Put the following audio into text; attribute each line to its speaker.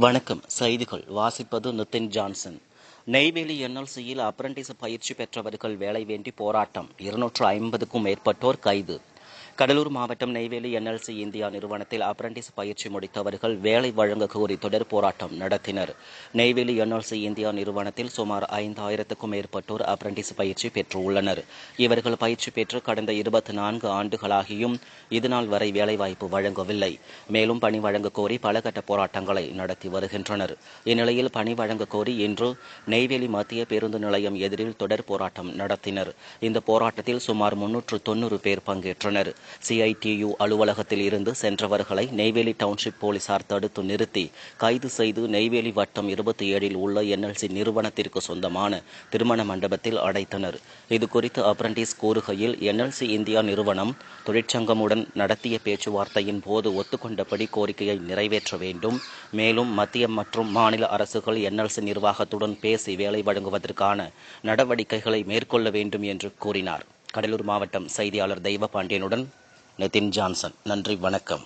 Speaker 1: வணக்கம். செய்திகள். வாசிப்பது நிதின் ஜான்சன். நெய்வேலி என்எல்சியில் அப்ரண்டிஸ் பயிற்சி பெற்றவர்கள் வேலை வேண்டி போராட்டம். இருநூற்று ஐம்பதுக்கும் மேற்பட்டோர் கைது. கடலூர் மாவட்டம் நெய்வேலி என்எல்சி இந்தியா நிறுவனத்தில் அப்ரண்டிஸ் பயிற்சி முடித்தவர்கள் வேலை வழங்க கோரி தொடர் போராட்டம் நடத்தினர். நெய்வேலி என்எல்சி இந்தியா நிறுவனத்தில் சுமார் ஐந்தாயிரத்துக்கும் மேற்பட்டோர் அப்ரண்டிஸ் பயிற்சி பெற்றுள்ளனர். இவர்கள் பயிற்சி பெற்று கடந்த இருபத்தி நான்கு ஆண்டுகளாகியும் இதுநாள் வரை வேலைவாய்ப்பு வழங்கவில்லை. மேலும் பணி வழங்க கோரி பல கட்ட போராட்டங்களை நடத்தி வருகின்றனர். இந்நிலையில் பணி வழங்க கோரி இன்று நெய்வேலி மத்திய பேருந்து நிலையம் எதிரில் தொடர் போராட்டம் நடத்தினர். இந்த போராட்டத்தில் சுமார் முன்னூற்று தொன்னூறு பேர் பங்கேற்றனர். சிஐடியு அலுவலகத்தில் இருந்து சென்றவர்களை நெய்வேலி டவுன்ஷிப் போலீசார் தடுத்து நிறுத்தி கைது செய்து நெய்வேலி வட்டம் இருபத்தி ஏழில் உள்ள என்எல்சி நிறுவனத்திற்கு சொந்தமான திருமண மண்டபத்தில் அடைத்தனர். இது குறித்து அப்ரண்டிஸ் கூறுகையில் என்எல்சி இந்தியா நிறுவனம் தொழிற்சங்கமுடன் நடத்திய பேச்சுவார்த்தையின் போது ஒத்துக்கொண்டபடி கோரிக்கையை நிறைவேற்ற வேண்டும். மேலும் மத்திய மற்றும் மாநில அரசுகள் என்எல்சி நிர்வாகத்துடன் பேசி வேலை வழங்குவதற்கான நடவடிக்கைகளை மேற்கொள்ள வேண்டும் என்று கூறினார். கடலூர் மாவட்டம் செய்தியாளர் தெய்வ பாண்டியனுடன் நிதின் ஜான்சன். நன்றி வணக்கம்.